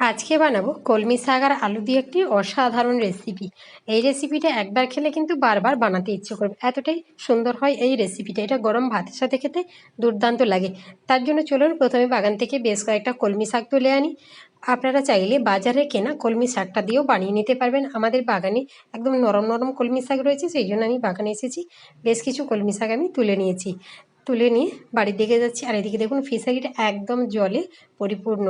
আজকে বানাবো কলমি শাক আর আলু দিয়ে একটি অসাধারণ রেসিপি এই রেসিপিটা একবার খেলে কিন্তু বারবার বানাতে ইচ্ছে করবে। এতটাই সুন্দর হয় এই রেসিপিটা এটা গরম ভাতের সাথে খেতে দুর্দান্ত লাগে। তার জন্য চলুন প্রথমে বাগান থেকে বেশ কয়েকটা কলমি শাক তুলে আনি। আপনারা চাইলে বাজারে কেনা কলমি শাকটা দিয়েও বানিয়ে নিতে পারবেন। আমাদের বাগানে একদম নরম নরম কলমি শাক রয়েছে, সেই জন্য আমি বাগানে এসেছি। বেশ কিছু কলমি শাক আমি তুলে নিয়েছি। তুলে নিয়ে বাড়ির দিকে যাচ্ছি। আর এদিকে দেখুন ফিশারিটা একদম জলে পরিপূর্ণ।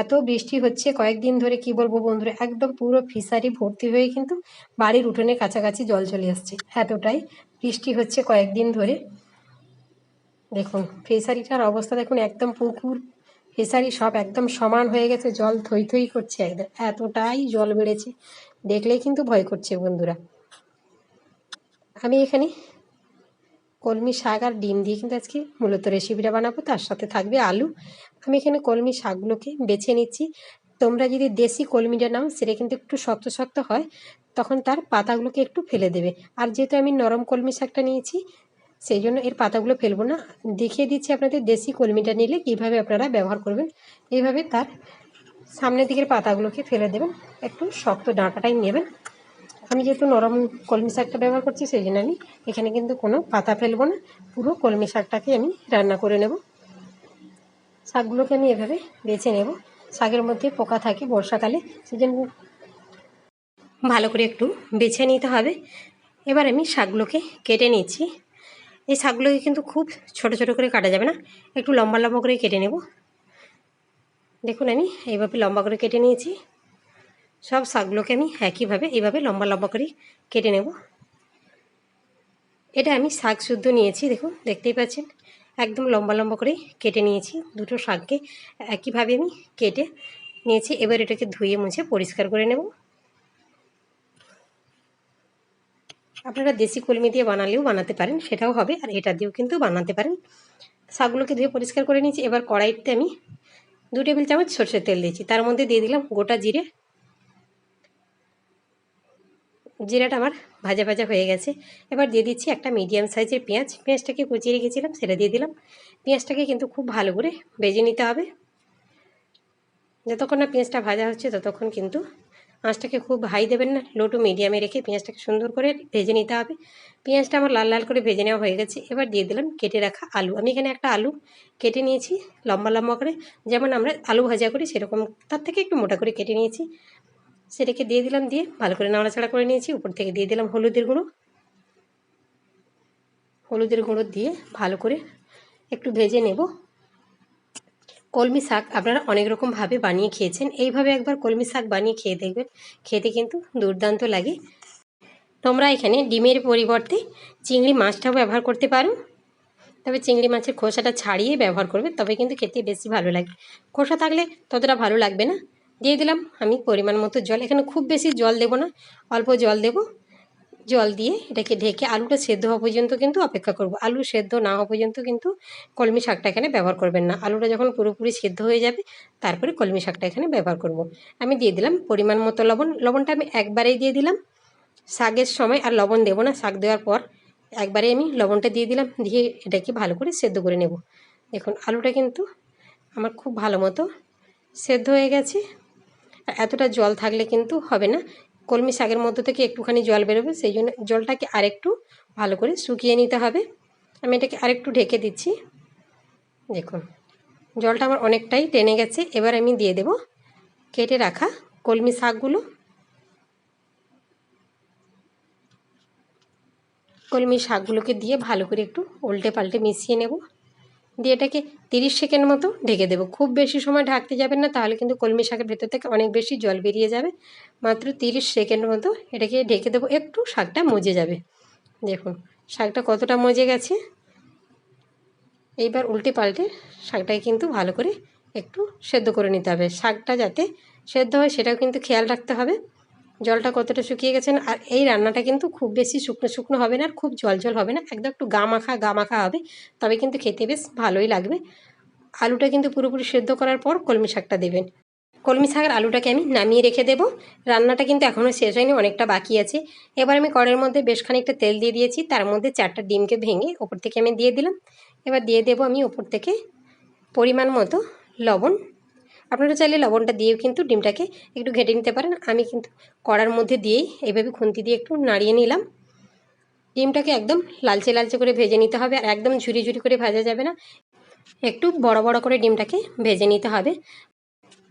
এত বৃষ্টি হচ্ছে, কয়েকদিন ধরে কি বলব বন্ধুরা, একদম পুরো ফিশারি ভর্তি হয়ে কিন্তু বাড়ির উঠোনে কাছাকাছি জল চলে আসছে। এতটাই বৃষ্টি হচ্ছে কয়েকদিন ধরে। দেখুন ফিশারিটার অবস্থা দেখুন, একদম পুকুর। ফিশারি সব একদম সমান হয়ে গেছে, জল থই থই করছে একদম। এতটাই জল বেড়েছে, দেখলেই কিন্তু ভয় করছে বন্ধুরা। আমি এখানে কলমি শাক আর ডিম দিয়ে কিন্তু আজকে মূলত রেসিপিটা বানাবো। তার সাথে থাকবে আলু। আমি এখানে কলমি শাকগুলোকে বেছে নিচ্ছি। তোমরা যদি দেশি কলমিটা নাও, সেটা কিন্তু একটু শক্ত শক্ত হয়, তখন তার পাতাগুলোকে একটু ফেলে দেবে। আর যেহেতু আমি নরম কলমি শাকটা নিয়েছি, সেই জন্য এর পাতাগুলো ফেলব না। দেখিয়ে দিচ্ছি আপনাদের দেশি কলমিটা নিলে কীভাবে আপনারা ব্যবহার করবেন। এইভাবে তার সামনের দিকের পাতাগুলোকে ফেলে দেবেন। একটু শক্ত ডাঁটাটাই নেবেন। আমি যেহেতু নরম কলমি শাকটা ব্যবহার করছি, সেই জন্য আমি এখানে কিন্তু কোনো পাতা ফেলব না। পুরো কলমি শাকটাকে আমি রান্না করে নেব। শাকগুলোকে আমি এভাবে বেছে নেব। শাকের মধ্যে পোকা থাকে বর্ষাকালে, সেই জন্য ভালো করে একটু বেছে নিতে হবে। এবার আমি শাকগুলোকে কেটে নিচ্ছি। এই শাকগুলোকে কিন্তু খুব ছোট ছোট করে কাটা যাবে না, একটু লম্বা লম্বা করে কেটে নেব। দেখুন, আমি এইভাবে লম্বা করে কেটে নিয়েছি। সব শাকগুলোকে আমি একইভাবে, এইভাবে লম্বা লম্বা করে কেটে নেব। এটা আমি শাক শুদ্ধ নিয়েছি, দেখুন, দেখতেই পাচ্ছেন? একদম লম্বা লম্বা করে কেটে নিয়েছি। দুটো শাককে একইভাবে আমি কেটে নিয়েছি। এবার এটাকে ধুয়ে মুছে পরিষ্কার করে নেব। আপনারা দেশি কলমি দিয়ে বানালেও বানাতে পারেন, সেটাও হবে, আর এটা দিয়েও কিন্তু বানাতে পারেন। শাকগুলোকে ধুয়ে পরিষ্কার করে নিয়েছি। এবার কড়াইতে আমি দু টেবিল চামচ সর্ষের তেল দিয়েছি। তার মধ্যে দিয়ে দিলাম গোটা জিরে জিরাটা আমার ভাজা ভাজা হয়ে গেছে। এবার দিয়ে দিচ্ছি একটা মিডিয়াম সাইজের পেঁয়াজ। পেঁয়াজটাকে কুচিয়ে রেখেছিলাম, সেটা দিয়ে দিলাম। পেঁয়াজটাকে কিন্তু খুব ভালো করে ভেজে নিতে হবে। যতক্ষণ না পেঁয়াজটা ভাজা হচ্ছে, ততক্ষণ কিন্তু আঁচটাকে খুব হাই দেবেন না লো টু মিডিয়ামে রেখে পেঁয়াজটাকে সুন্দর করে ভেজে নিতে হবে। পেঁয়াজটা আমার লাল লাল করে ভেজে নেওয়া হয়ে গেছে। এবার দিয়ে দিলাম কেটে রাখা আলু। আমি এখানে একটা আলু কেটে নিয়েছি, লম্বা লম্বা করে। যেমন আমরা আলু ভাজা করি, সেরকম তার থেকে একটু মোটা করে কেটে নিয়েছি। সেটাকে দিয়ে দিলাম, দিয়ে ভালো করে নাড়াচাড়া করে নিয়েছি। উপর থেকে দিয়ে দিলাম হলুদের গুঁড়ো। হলুদের গুঁড়ো দিয়ে ভালো করে একটু ভেজে নেব। কলমি শাক আপনারা অনেক রকমভাবে বানিয়ে খেয়েছেন। এইভাবে একবার কলমি শাক বানিয়ে খেয়ে দেখবেন। খেতে কিন্তু দুর্দান্ত লাগে। তোমরা এখানে ডিমের পরিবর্তে চিংড়ি মাছটাও ব্যবহার করতে পারো। তবে চিংড়ি মাছের খোসাটা ছাড়িয়ে ব্যবহার করবে, তবে কিন্তু খেতে বেশি ভালো লাগে। খোসা থাকলে ততটা ভালো লাগবে না। দিয়ে দিলাম। আমি পরিমাণ মতো জল, এখানে খুব বেশি জল দেব না, অল্প জল দেব। জল দিয়ে এটাকে ঢেকে আলুটা সেদ্ধ হওয়া পর্যন্ত কিন্তু অপেক্ষা করব। আলু সেদ্ধ না হওয়া পর্যন্ত কিন্তু কলমি শাকটা এখানে ব্যবহার করবেন না। আলুটা যখন পুরোপুরি সেদ্ধ হয়ে যাবে, তারপরে কলমি শাকটা এখানে ব্যবহার করব। আমি দিয়ে দিলাম পরিমাণ মতো লবণ। লবণটা আমি একবারেই দিয়ে দিলাম। শাকের সময় আর লবণ দেবো না। শাক দেওয়ার পর একবারে আমি লবণটা দিয়ে দিলাম। দিয়ে এটাকে ভালো করে সেদ্ধ করে নেব। দেখুন, আলুটা কিন্তু আমার খুব ভালো মতো সেদ্ধ হয়ে গেছে। এতটা জল থাকলে কিন্তু হবে না। কলমি শাকের মধ্যে থেকে একটুখানি জল বেরোবে, সেই জন্য জলটাকে আরেকটু ভালো করে শুকিয়ে নিতে হবে। আমি এটাকে আরেকটু ঢেকে দিচ্ছি। দেখুন, জলটা আমার অনেকটাই টেনে গেছে। এবার আমি দিয়ে দেব কেটে রাখা কলমি শাকগুলো। কলমি শাকগুলোকে দিয়ে ভালো করে একটু উল্টে পাল্টে মিশিয়ে নেব। দিয়ে এটাকে তিরিশ সেকেন্ড মতো ঢেকে দেবো। খুব বেশি সময় ঢাকতে যাবেন না, তাহলে কিন্তু কলমি শাকের ভেতর থেকে অনেক বেশি জল বেরিয়ে যাবে। মাত্র তিরিশ সেকেন্ড মতো এটাকে ঢেকে দেবো, একটু শাকটা মজে যাবে। দেখুন, শাকটা কতটা মজে গেছে। এইবার উল্টে পাল্টে শাকটাকে কিন্তু ভালো করে একটু সেদ্ধ করে নিতে হবে। শাকটা যাতে সেদ্ধ হয় সেটাও কিন্তু খেয়াল রাখতে হবে। জলটা কতটা শুকিয়ে গেছেন আর এই রান্নাটা কিন্তু খুব বেশি শুকনো শুকনো হবে না আর খুব জল জল হবে না, একদম একটু গা মাখা গা মাখা হবে, তবে কিন্তু খেতে বেশ ভালোই লাগবে। আলুটা কিন্তু পুরোপুরি সেদ্ধ করার পর কলমি শাকটা দেবেন। কলমি শাকের আলুটাকে আমি নামিয়ে রেখে দেবো। রান্নাটা কিন্তু এখনও শেষ হয়নি, অনেকটা বাকি আছে। এবার আমি কড়ের মধ্যে বেশ খানিকটা তেল দিয়ে দিয়েছি, তার মধ্যে চারটা ডিমকে ভেঙে ওপর থেকে আমি দিয়ে দিলাম। এবার দিয়ে দেবো আমি ওপর থেকে পরিমাণ মতো লবণ আপনারা চাইলে লবণটা দিয়েও কিন্তু ডিমটাকে একটু ঘেটে নিতে পারেন। আমি কিন্তু কড়ার মধ্যে দিয়েই এইভাবে খুন্তি দিয়ে একটু নাড়িয়ে নিলাম। ডিমটাকে একদম লালচে লালচে করে ভেজে নিতে হবে আর একদম ঝুরি ঝুরি করে ভাজা যাবে না। একটু বড় বড় করে ডিমটাকে ভেজে নিতে হবে।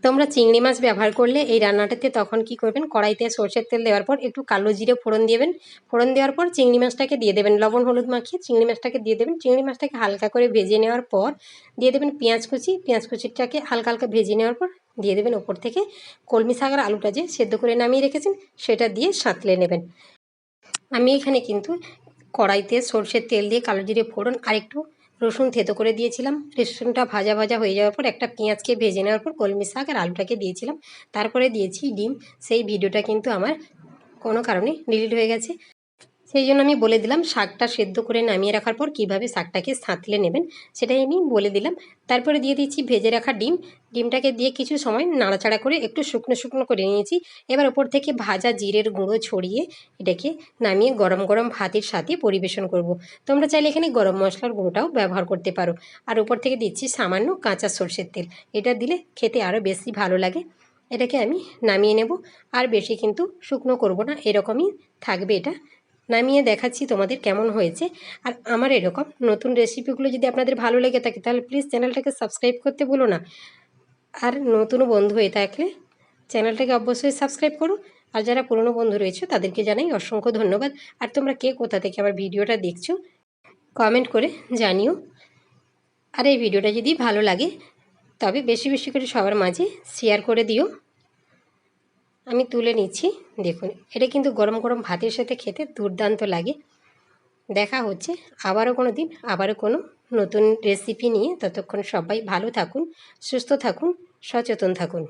তোমরা চিংড়ি মাছ ব্যবহার করলে এই রান্নাটাতে তখন কি করবেন? কড়াইতে সর্ষের তেল দেওয়ার পর একটু কালো জিরে ফোড়ন দেবেন। ফোড়ন দেওয়ার পর চিংড়ি মাছটাকে দিয়ে দেবেন। লবণ, হলুদ মাখিয়ে চিংড়ি মাছটাকে দিয়ে দেবেন। চিংড়ি মাছটাকে হালকা করে ভেজে নেওয়ার পর দিয়ে দেবেন পেঁয়াজ কুচি। পেঁয়াজ কুচিটাকে হালকা হালকা ভেজে নেওয়ার পর দিয়ে দেবেন ওপর থেকে কলমি শাক আর আলুটা যে সেদ্ধ করে নামিয়ে রেখেছেন, সেটা দিয়ে সাঁতলে নেবেন। আমি এখানে কিন্তু কড়াইতে সর্ষের তেল দিয়ে কালো জিরে ফোড়ন আর একটু রসুন থেতো করে দিয়েছিলাম। রসুনটা ভাজা ভাজা হয়ে যাওয়ার পর একটা পেঁয়াজকে ভেজে নেওয়ার পর কলমি শাক আর আলুটাকে দিয়েছিলাম। তারপরে দিয়েছি ডিম। সেই ভিডিওটা কিন্তু আমার কোনো কারণে ডিলিট হয়ে গেছে। সেই জন্য আমি বলে দিলাম, শাকটা সেদ্ধ করে নামিয়ে রাখার পর কীভাবে শাকটাকে সাঁতলে নেবেন সেটাই আমি বলে দিলাম। তারপরে দিয়ে দিচ্ছি ভেজে রাখা ডিম। ডিমটাকে দিয়ে কিছু সময় নাড়াচাড়া করে একটু শুকনো শুকনো করে নিয়েছি। এবার ওপর থেকে ভাজা জিরের গুঁড়ো ছড়িয়ে এটাকে নামিয়ে গরম গরম ভাতের সাথে পরিবেশন করব। তোমরা চাইলে এখানে গরম মশলার গুঁড়োটাও ব্যবহার করতে পারো। আর ওপর থেকে দিচ্ছি সামান্য কাঁচা সর্ষের তেল। এটা দিলে খেতে আরও বেশি ভালো লাগে। এটাকে আমি নামিয়ে নেব। আর বেশি কিন্তু শুকনো করব না। এরকমই থাকবে এটা। নামিয়ে দেখাচ্ছি তোমাদের কেমন হয়েছে। আর আমার এরকম নতুন রেসিপিগুলো যদি আপনাদের ভালো লেগে থাকে, তাহলে প্লিজ চ্যানেলটাকে সাবস্ক্রাইব করতে বলো না। আর নতুন বন্ধু হয়ে থাকলে চ্যানেলটাকে অবশ্যই সাবস্ক্রাইব করো। আর যারা পুরনো বন্ধু রয়েছে, তাদেরকে জানাই অসংখ্য ধন্যবাদ। আর তোমরা কে কোথা থেকে আমার ভিডিওটা দেখছ কমেন্ট করে জানিও। আর এই ভিডিওটা যদি ভালো লাগে, তবে বেশি বেশি করে সবার মাঝে শেয়ার করে দিও। আমি তুলে নিচ্ছি, দেখুন। এটা কিন্তু গরম গরম ভাতের সাথে খেতে দুর্দান্ত লাগে। দেখা হচ্ছে আবারও কোনো দিন, আবারও কোনো নতুন রেসিপি নিয়ে। ততক্ষণ সবাই ভালো থাকুন, সুস্থ থাকুন, সচেতন থাকুন।